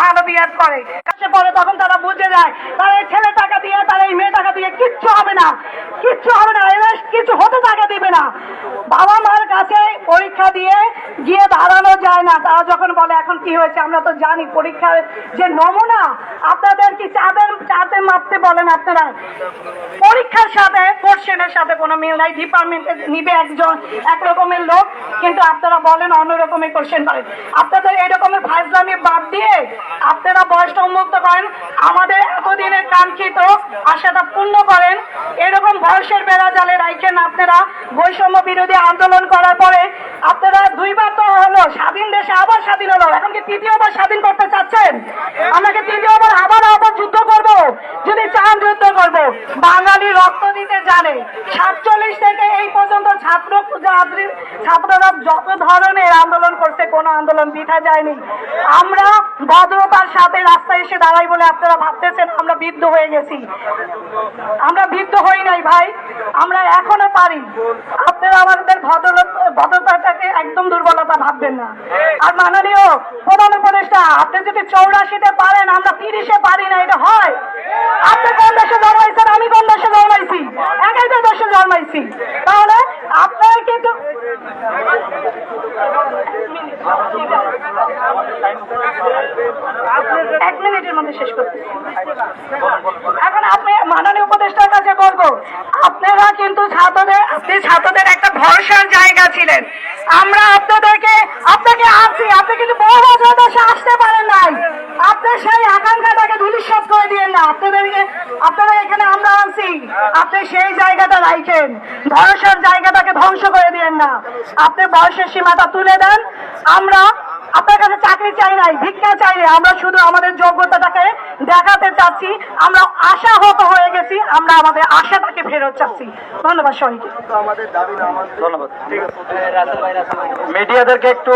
ভালো বিয়াদ করে। কাছে পরে তখন তারা বুঝে যায়, তারা এই ছেলে টাকা দিয়ে, তারা এই মেয়ে টাকা দিয়ে কিচ্ছু হবে না। কিচ্ছু হবে না, এরা কিছু হতে টাকা দিবে না। বাবা মার কাছে পরীক্ষা দিয়ে গিয়ে দাঁড়ানো যায় না। তারা যখন বলে, এখন কি হয়েছে? আমরা তো জানি পরীক্ষার যে নমুনা, আপনাদের কি চাঁদের, চাঁদে মাপতে বলেন আপনারা? পরীক্ষার সাথে, কোশ্চেনের সাথে কোনো মিল নাই। ডিপার্টমেন্টে নিবে একজন, এক রকমের লোক, কিন্তু আপনারা বলেন অন্য রকমের কোশ্চেন করেন আপনাদের এই ফাইজলামি বাদ দিয়ে আপনারা বয়সটা উন্মুক্ত করেন। আমাদের এতদিনের কাঙ্ক্ষিত আশাটা পূর্ণ করেন। এরকম বয়সের বেড়া জালে রাখেন আপনারা। বৈষম্য বিরোধী আন্দোলন করার পরে আপনারা দুইবার তো হলো স্বাধীন দেশে আবার স্বাধীন হলো। এখন কি তৃতীয়বার স্বাধীন করতে চাচ্ছেন? আমরা কি তৃতীয়বার আবার আবার যুদ্ধ করব? যদি চান যুদ্ধ করব। বাঙালি রক্ত দিতে জানে। সাতচল্লিশ থেকে এই পর্যন্ত ছাত্র ছাত্রী ছাত্ররা যত ধরনের আন্দোলন করছে, কোনো আন্দোলন বৃথা যায়নি। আমরা ভদ্রতার সাথে রাস্তায় এসে দাঁড়াই বলে আপনারা ভাবতেছেন আমরা বৃদ্ধ হয়ে গেছি। আমরা বৃদ্ধ হই নাই ভাই। আমরা এখনও পারি। আপনারা আমাদের ভদ্র ভদ্রতাটাকে একদম দুর্বলতা ভাববেন না। আর মাননীয় প্রধান উপদেষ্টা, আপনি যদি চৌরাশিতে পারেন, আমরা তিরিশে পারি না, এটা হয়। আপনি কোন দেশে জন্মাইছেন? আমি কোন দেশে জন্মাইছি? একই তো দেশে জন্মাইছি। তাহলে আপনার কিন্তু এক মিনিটের মধ্যে শেষ করতে। এখন আপনি মাননীয় উপদেষ্টার কাছে বলব, আপনারা কিন্তু ছাত্রদের, আপনি ছাত্রদের একটা ভরসার জায়গা ছিলেন। আমরা আপনাদেরকে, আপনাকে আনছি, আপনি কিন্তু বহু বছর দেশে আসতে পারেন নাই। আপনি সেই আকাঙ্ক্ষাটাকে ধুলিশ্বাস করে দিয়েন না। আপনাদেরকে আপনারা এখানে আমরা আনছি। আপনি সেই জায়গাটা রাখেন ভরসার জায়গাটাকে ধ্বংস করে দিয়েন না। আপনি বয়সের সীমাটা তুলে দেন। আমরা আপনার কাছে চাকরি চাই নাই, ভিক্ষা চাই আমরা শুধু আমাদের যোগ্যতাটাকে দেখাতে চাচ্ছি। আমরা আশাহত হয়ে গেছি। আমরা আমাদের আশাটাকে ফেরত চাচ্ছি। ধন্যবাদ সবাইকে। ধন্যবাদ। মিডিয়াদেরকে একটু